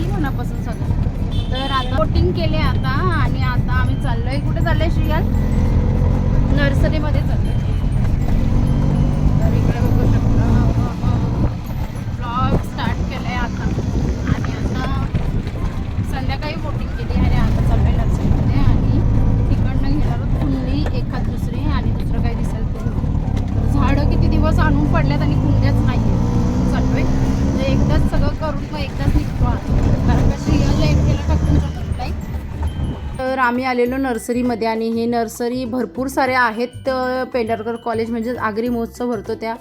अगदी मनापासून सगळं तर आता बोटिंग केले आता आणि आता आम्ही चाललोय. कुठे चाललोय श्रीयाल नर्सरीमध्ये चाललोय. आम्ही आलेलो नर्सरीमध्ये आणि हे नर्सरी भरपूर सारे आहेत पेंढारकर कॉलेज म्हणजे आगरी महोत्सव भरतो त्या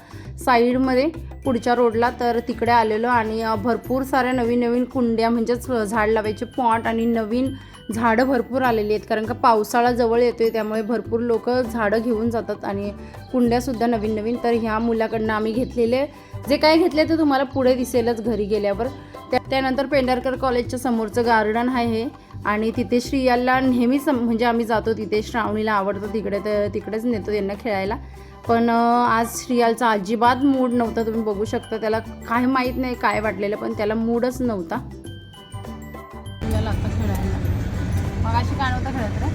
साईडमध्ये पुढच्या रोडला. तर तिकडे आलेलो आणि भरपूर साऱ्या नवीन नवीन कुंड्या म्हणजेच झाड लावायचे पॉट आणि नवीन झाडं भरपूर आलेली आहेत. कारण का पावसाळा जवळ येतोय त्यामुळे भरपूर लोक झाडं घेऊन जातात आणि कुंड्यासुद्धा नवीन नवीन. तर ह्या मुलाकडनं आम्ही घेतलेले. जे काय घेतले ते तुम्हाला पुढे दिसेलच घरी गेल्यावर. त्या त्यानंतर पेंढारकर कॉलेजच्या समोरचं गार्डन आहे हे. आणि तिथे श्रियाला नेहमीच म्हणजे आम्ही जातो तिथे. श्रावणीला आवडतं तिकडे तर तिकडेच नेतो त्यांना खेळायला. पण आज श्रियालचा अजिबात मूड नव्हता. तुम्ही बघू शकता त्याला काय माहीत नाही काय वाटलेलं पण त्याला मूडच नव्हता. आता खेळायला मग अशी का नव्हतं खेळत रे?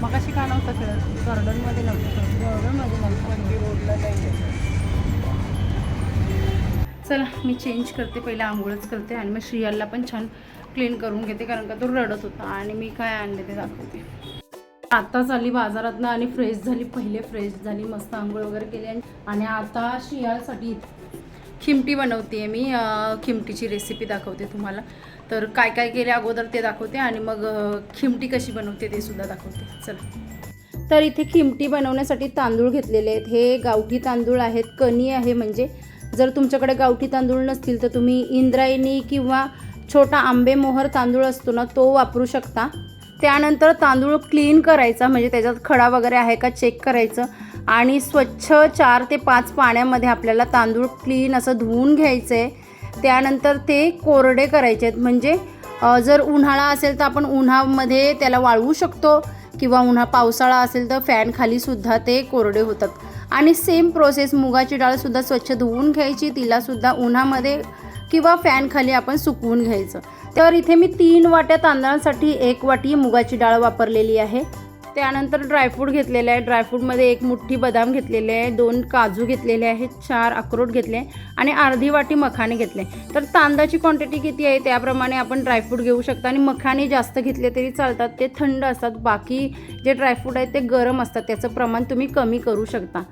मग अशी का नव्हतं खेळत? गार्डनमध्ये नव्हतं गार्डनमध्ये नव्हतं. चला मी चेंज करते पहिला आंघोळच करते आणि मग श्रियाला पण छान क्लीन करून घेते कारण का तो रडत होता आणि मी काय आणले ते दाखवते. आत्ताच आली बाजारातनं आणि फ्रेश झाली पहिले फ्रेश झाली मस्त आंघोळ वगैरे केली आणि- आता श्रियासाठी खिमटी बनवते मी. खिमटीची रेसिपी दाखवते तुम्हाला. तर काय काय केले अगोदर ते दाखवते आणि मग खिमटी कशी बनवते ते सुद्धा दाखवते. चला. तर इथे खिमटी बनवण्यासाठी तांदूळ घेतलेले आहेत. हे गावठी तांदूळ आहेत. कणी आहे म्हणजे जर तुमच्याकडे गावठी तांदूळ नसतील तर तुम्ही इंद्रायणी किंवा छोटा आंबे मोहर तांदूळ असतो ना तो वापरू शकता. त्यानंतर तांदूळ क्लीन करायचा म्हणजे त्याच्यात खडा वगैरे आहे का चेक करायचं. आणि स्वच्छ चार ते पाच पाण्यामध्ये आपल्याला तांदूळ क्लीन असं धुवून घ्यायचं आहे त्यानंतर ते कोरडे करायचे आहेत म्हणजे जर उन्हाळा असेल तर आपण उन्हामध्ये त्याला वाळवू शकतो किंवा उन्हा पावसाळा असेल तर फॅन खालीसुद्धा ते कोरडे होतात. आणि सेम प्रोसेस मुगाची डाळसुद्धा स्वच्छ धुवून घ्यायची तिलासुद्धा उन्हामध्ये किंवा फॅनखाली आपण सुकवून घ्यायचं. तर इथे मी तीन वाट्या तांदळासाठी एक वाटी मुगाची डाळ वापरलेली आहे. त्यानंतर ड्रायफ्रूट घेतलेले आहे. ड्रायफ्रूटमध्ये एक मुठ्ठी बदाम घेतलेले आहे दोन काजू घेतलेले आहेत चार अक्रोट घेतले आणि अर्धी वाटी मखाणे घेतले तर तांदळाची क्वांटिटी किती आहे त्याप्रमाणे आपण ड्रायफ्रूट घेऊ शकता आणि मखाणे जास्त घेतले तरी चालतात ते थंड असतात. बाकी जे ड्रायफ्रूट आहेत ते गरम असतात त्याचं प्रमाण तुम्ही कमी करू शकता.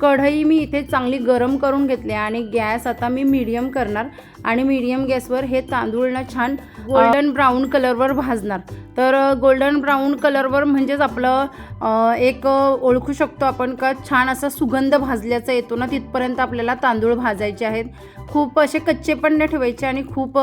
कढई मी इथे चांगली गरम करून घेतली आणि गॅस आता मी मीडियम करणार. आणि मीडियम गॅसवर हे तांदूळ ना छान गोल्डन ब्राऊन कलरवर भाजणार. तर गोल्डन ब्राऊन कलरवर म्हणजेच आपलं एक ओळखू शकतो आपण का छान असा सुगंध भाजल्याचा येतो ना तिथपर्यंत आपल्याला तांदूळ भाजायचे आहेत. खूप असे कच्चे पण नाही ठेवायचे आणि खूप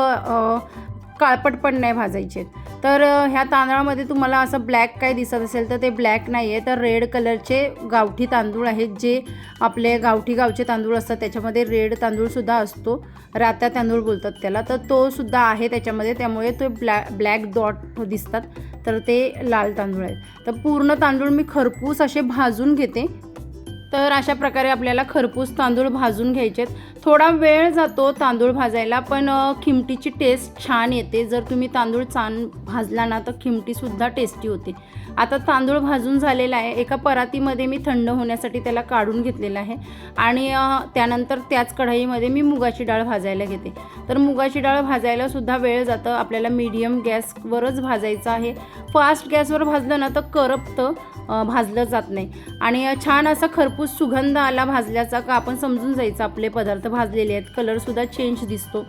काळपट पण नाही भाजायचे तर ह्या तांदळामध्ये तुम्हाला असं ब्लॅक काय दिसत असेल तर ते ब्लॅक नाही आहे तर रेड कलरचे गावठी तांदूळ आहेत जे आपले गावठी गावचे तांदूळ असतात त्याच्यामध्ये रेड तांदूळसुद्धा असतो. रात्या तांदूळ बोलतात त्याला. तर तो सुद्धा आहे त्याच्यामध्ये त्यामुळे तो ब्लॅ ब्लॅक डॉट दिसतात. तर ते लाल तांदूळ आहेत. तर पूर्ण तांदूळ मी खरपूस असे भाजून घेते. तर अशा प्रकारे आपल्याला खरपूस तांदूळ भाजून घ्यायचे आहेत. थोडा वेळ जातो तांदूळ भाजायला पण खिमटीची टेस्ट छान येते. जर तुम्ही तांदूळ छान भाजला ना तर खिमटीसुद्धा टेस्टी होते. आता तांदूळ भाजून झालेला आहे. एका परातीमध्ये मी थंड होण्यासाठी त्याला काढून घेतलेला आहे. आणि त्यानंतर त्याच कढईमध्ये मी मुगाची डाळ भाजायला घेते. तर मुगाची डाळ भाजायला सुद्धा वेळ जातं. आपल्याला मीडियम गॅसवरच भाजायचं आहे. फास्ट गॅसवर भाजलं ना तर करपतं भाजलं जात नाही. आणि छान असं खरपूस सुगंध आला भाजल्याचा का आपण समजून जायचं आपले पदार्थ भाजलेले आहेत कलरसुद्धा चेंज दिसतो.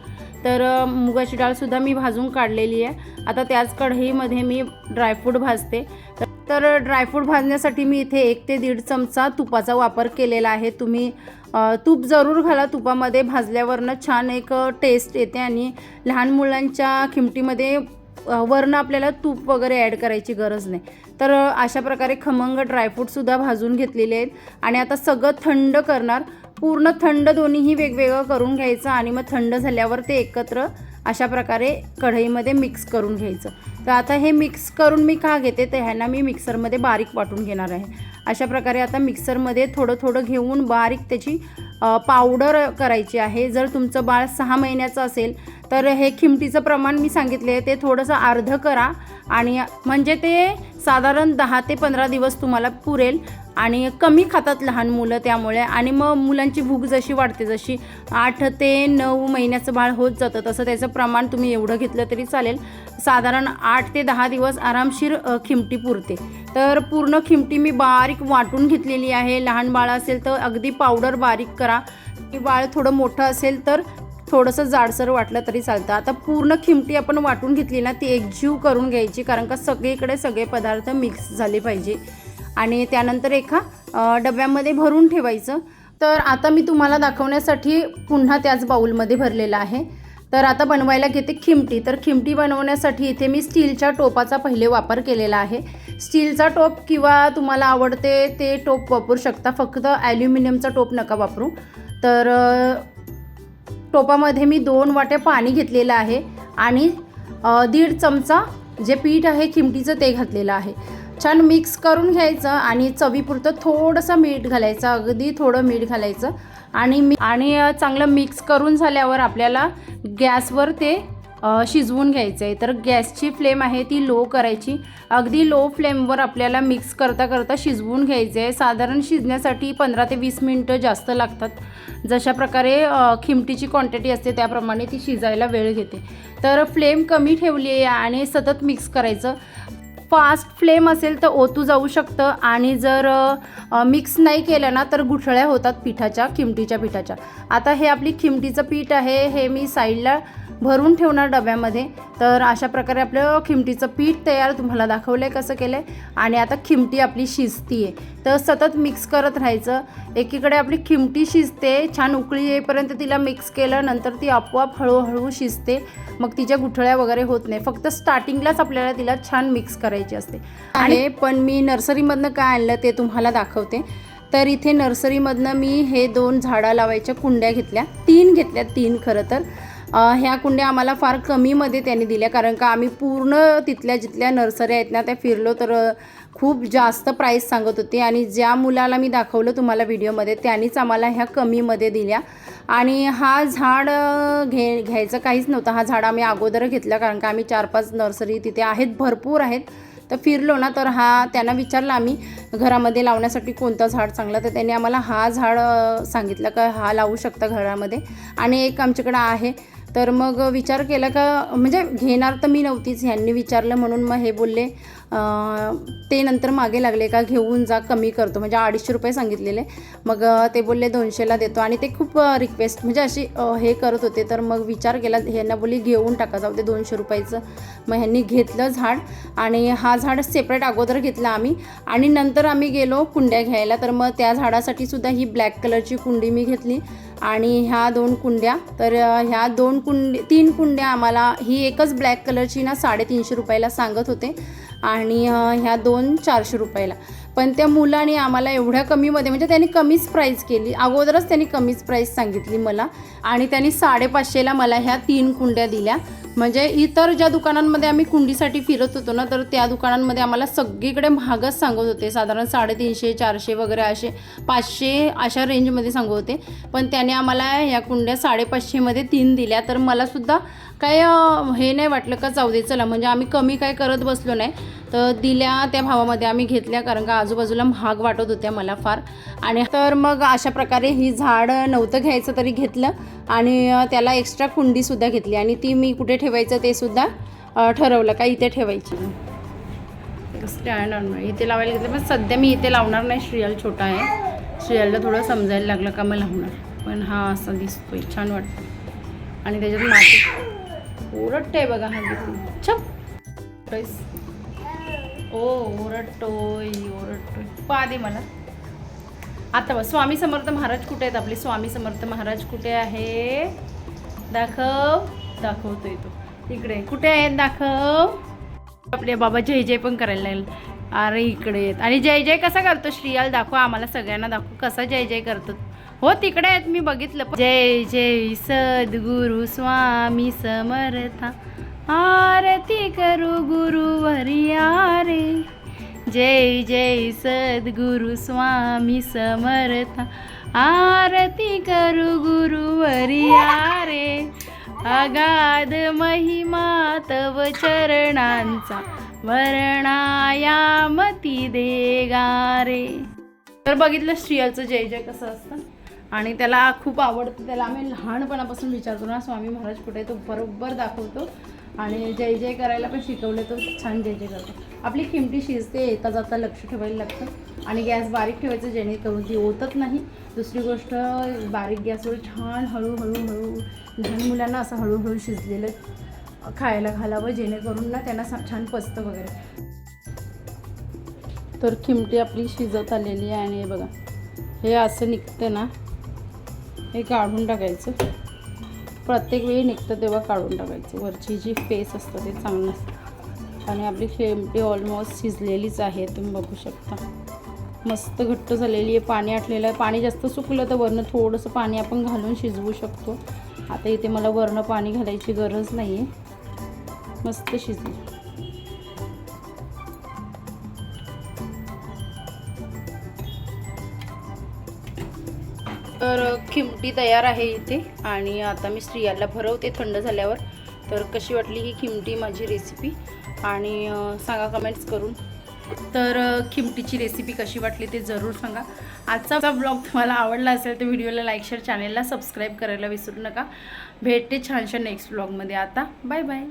तर मुगाची डाळसुद्धा मी भाजून काढलेली आहे. आता त्याच कढईमध्ये मी ड्रायफ्रूट भाजते. तर- ड्रायफ्रूट भाजण्यासाठी मी इथे एक ते दीड चमचा तुपाचा वापर केलेला आहे. तुम्ही तूप जरूर घाला. तुपामध्ये भाजल्यावरनं छान एक टेस्ट येते आणि लहान मुलांच्या खिमटीमध्ये वरनं आपल्याला तूप वगैरे ॲड करायची गरज नाही. तर अशा प्रकारे खमंग ड्रायफ्रूटसुद्धा भाजून घेतलेले आहेत. आणि आता सगळं थंड करणार. पूर्ण थंड दोन्हीही वेगवेगळं करून घ्यायचं आणि मग थंड झाल्यावर ते एकत्र अशा प्रकारे कढईमध्ये मिक्स करून घ्यायचं. तर आता हे मिक्स करून मी का घेते? तर ह्यांना मी मिक्सरमध्ये बारीक वाटून घेणार आहे. अशा प्रकारे आता मिक्सरमध्ये थोडं थोडं घेऊन बारीक त्याची पावडर करायची आहे. जर तुमचं बाळ सहा महिन्याचं असेल तर हे खिमटीचं प्रमाण मी सांगितले ते थोडंसं अर्ध करा आणि म्हणजे ते साधारण दहा ते पंधरा दिवस तुम्हाला पुरेल आणि कमी खातात लहान मुलं त्यामुळे आणि मग मुलांची भूक जशी वाढते जशी आठ ते नऊ महिन्याचं बाळ होत जातं तसं त्याचं प्रमाण तुम्ही एवढं घेतलं तरी चालेल. साधारण आठ ते दहा दिवस आरामशीर खिमटी पुरते. तर पूर्ण खिमटी मी बारीक वाटून घेतलेली आहे. लहान बाळ असेल तर अगदी पावडर बारीक करा. बाळ थोडं मोठं असेल तर थोडंसं जाडसर वाटलं तरी चालतं. आता पूर्ण खिमटी आपण वाटून घेतली ना ती एकजीव करून घ्यायची कारण का सगळीकडे सगळे पदार्थ मिक्स झाले पाहिजे. आणि त्यानंतर एका डब्यामध्ये भरून ठेवायचं. तर आता मी तुम्हाला दाखवण्यासाठी पुन्हा त्याच बाऊलमध्ये भरलेलं आहे. तर आता बनवायला घेते खिमटी. तर खिमटी बनवण्यासाठी इथे मी स्टीलच्या टोपाचा पहिले वापर केलेला आहे. स्टीलचा टोप किंवा तुम्हाला आवडते ते टोप वापरू शकता. फक्त ॲल्युमिनियमचा टोप नका वापरू. तर टोपामध्ये मी दोन वाट्या पाणी घेतलेलं आहे आणि दीड चमचा जे पीठ आहे खिमटीचं ते घातलेलं आहे. छान मिक्स करून घ्यायचं आणि चवीपुरतं थोडंसं मीठ घालायचं अगदी थोडं मीठ घालायचं आणि मी आणि चांगलं मिक्स करून झाल्यावर आपल्याला गॅसवर ते शिजवून घ्यायचं आहे तर गॅसची फ्लेम आहे ती लो करायची. अगदी लो फ्लेमवर आपल्याला मिक्स करता करता शिजवून घ्यायचं आहे साधारण शिजण्यासाठी पंधरा ते वीस मिनटं जास्त लागतात. जशा प्रकारे खिमटीची क्वांटिटी असते त्याप्रमाणे ती शिजायला वेळ घेते. तर फ्लेम कमी ठेवली आहे आणि सतत मिक्स करायचं. फास्ट फ्लेम असेल तर ओतू जाऊ शकतं. आणि जर मिक्स नाही केलं ना तर गुठळ्या होतात पिठाच्या खिमटीच्या पिठाच्या. आता हे आपली खिमटीचं पीठ आहे हे मी साईडला भरून ठेवणार डब्यामध्ये. तर अशा प्रकारे आपलं खिमटीचं पीठ तयार तुम्हाला दाखवलं आहे कसं केलं आहे आणि आता खिमटी आपली शिजती आहे तर सतत मिक्स करत राहायचं. एकीकडे आपली खिमटी शिजते छान उकळी येईपर्यंत तिला मिक्स केलं नंतर ती आपोआप हळूहळू शिजते. मग तिच्या गुठळ्या वगैरे होत नाही. फक्त स्टार्टिंगलाच आपल्याला तिला छान मिक्स करायची असते. आणि पण मी नर्सरीमधनं काय आणलं ते तुम्हाला दाखवते. तर इथे नर्सरीमधनं मी हे दोन झाडं लावायच्या कुंड्या घेतल्या. तीन घेतल्या तीन खरं तर. ह्या कुंड्या आम्हाला फार कमीमध्ये त्यांनी दिल्या. कारण का आम्ही पूर्ण तिथल्या जिथल्या नर्सऱ्या आहेत ना त्या फिरलो तर खूप जास्त प्राईस सांगत होते आणि ज्या मुलाला मी दाखवलं तुम्हाला व्हिडिओमध्ये त्यांनीच आम्हाला ह्या कमीमध्ये दिल्या. आणि हा झाड घे घ्यायचं काहीच नव्हतं. हा झाड आम्ही अगोदर घेतला कारण का आम्ही चार पाच नर्सरी तिथे आहेत भरपूर आहेत. तर फिरलो ना तर हा त्यांना विचारलं आम्ही घरामध्ये लावण्यासाठी कोणतं झाड चांगलं? तर त्यांनी आम्हाला हा झाड सांगितलं का हा लावू शकता घरामध्ये. आणि एक आमच्याकडं आहे तर मग विचार केला का म्हणजे घेणार तर मी नव्हतीच ह्यांनी विचारलं म्हणून मग हे बोलले ते नंतर मागे लागले का घेऊन जा कमी करतो म्हणजे अडीचशे रुपये सांगितलेले. मग ते बोलले दोनशेला देतो आणि ते खूप रिक्वेस्ट म्हणजे अशी हे करत होते. तर मग विचार केला ह्यांना बोलली घेऊन टाका जाऊ ते दोनशे रुपयाचं. मग ह्यांनी घेतलं झाड आणि हा झाड सेपरेट अगोदर घेतला आम्ही. आणि नंतर आम्ही गेलो कुंड्या घ्यायला. तर मग त्या झाडासाठी सुद्धा ही ब्लॅक कलरची कुंडी मी घेतली. आणि ह्या दोन कुंड्या तर ह्या दोन कुंडी तीन कुंड्या आम्हाला ही एकच ब्लॅक कलरची ना साडेतीनशे रुपयाला सांगत होते आणि ह्या दोन चारशे रुपयाला. पण त्या मुलाने आम्हाला एवढ्या कमीमध्ये म्हणजे त्यांनी कमीच प्राईस केली. अगोदरच त्यांनी कमीच प्राईस सांगितली मला आणि त्यांनी साडेपाचशेला मला ह्या तीन कुंड्या दिल्या. म्हणजे इतर ज्या दुकानांमध्ये आम्ही कुंडीसाठी फिरत होतो ना तर त्या दुकानांमध्ये आम्हाला सगळीकडे महागच सांगत होते. साधारण साडेतीनशे चारशे वगैरे असे पाचशे अशा रेंजमध्ये सांगत होते. पण त्याने आम्हाला या कुंड्या साडेपाचशेमध्ये तीन दिल्या. तर मलासुद्धा काय हे नाही वाटलं का जाऊ दे चला. म्हणजे आम्ही कमी काय करत बसलो नाही. तर दिल्या त्या भावामध्ये आम्ही घेतल्या कारण का आजूबाजूला महाग वाटत होत्या मला फार. आणि तर मग अशा प्रकारे ही झाड नव्हतं घ्यायचं तरी घेतलं. आणि त्याला एक्स्ट्रा कुंडीसुद्धा घेतली. आणि ती मी कुठे ठेवायचं ते सुद्धा ठरवलं का इथे ठेवायची. स्टँड आणणार इथे लावायला घेतलं. पण सध्या मी इथे लावणार नाही. श्रियल छोटा आहे. श्रियलला थोडं समजायला लागलं का मग लावणार पण हा असा दिसतोय. छान वाटतं आणि त्याच्यात माती ओरडते बघा हा किती छप. ओ ओरडतोय ओरडतोय. पा दे मला. आता बघ स्वामी समर्थ महाराज कुठे आहेत आपले? स्वामी समर्थ महाराज कुठे आहे? दाखव. दाखवतोय तो. इकडे. कुठे आहेत? दाखव. आपले बाबा जय जय पण करायला लागेल. अरे इकडे आहेत. आणि जय जय कसा करतो? श्रियाल दाखव आम्हाला सगळ्यांना दाखव. कसा जय जय करतो? हो तिकडे आहेत मी बघितलं. जय जय सद्गुरु स्वामी समर्था. आरती करू गुरुवरिया रे जय जय सद्गुरु स्वामी समर्थ. आरती करू गुरुवरिया रे अगाध महिमा तव चरणांचा वर्णायामती दे गारे तर बघितलं स्त्रियाचं जय जय कसं असतं? आणि त्याला खूप आवडतं त्याला आम्ही लहानपणापासून विचारतो ना स्वामी महाराज कुठे आहे? तो बरोबर दाखवतो. आणि जय जय करायला पण शिकवले तो छान जय जय करतो. आपली किमती शिजते येता जाता लक्ष ठेवायला लागतं. आणि गॅस बारीक ठेवायचं जेणेकरून ती ओतत नाही. दुसरी गोष्ट बारीक गॅसवर छान हळूहळू हळू लहान मुलांना असं हळूहळू शिजलेलं खायला घालावं जेणेकरून ना त्यांना छान पचतं वगैरे. तर खिमटी आपली शिजत आलेली आहे आणि हे बघा हे असं निघतं ना. हे काढून टाकायचं. प्रत्येक वेळी निघतं तेव्हा काढून टाकायचं. वरची जी फेस असतं ते चांगलं असतं. आणि आपली खिमटी ऑलमोस्ट शिजलेलीच आहे तुम्ही बघू शकता. मस्त घट्ट झालेली आहे पाणी आटलेलं आहे. पाणी जास्त सुकलं तर वरनं थोडंसं पाणी आपण घालून शिजवू शकतो. आता इथे मला वरनं पाणी घालायची गरज नाही आहे मस्त शिजली. तर खिमटी तयार आहे इथे आणि आता मी स्त्रियाला भरवते थंड झाल्यावर. तर कशी वाटली ही खिमटी माझी रेसिपी आणि सांगा कमेंट्स करून. तर खिमटीची रेसिपी कशी वाटली ते जरूर सांगा. आजचा ब्लॉग तुम्हाला आवडला असेल तर व्हिडिओला लाईक शेअर चॅनेलला सबस्क्राईब करायला विसरू नका. भेटते छानशा नेक्स्ट ब्लॉगमध्ये आता. Bye bye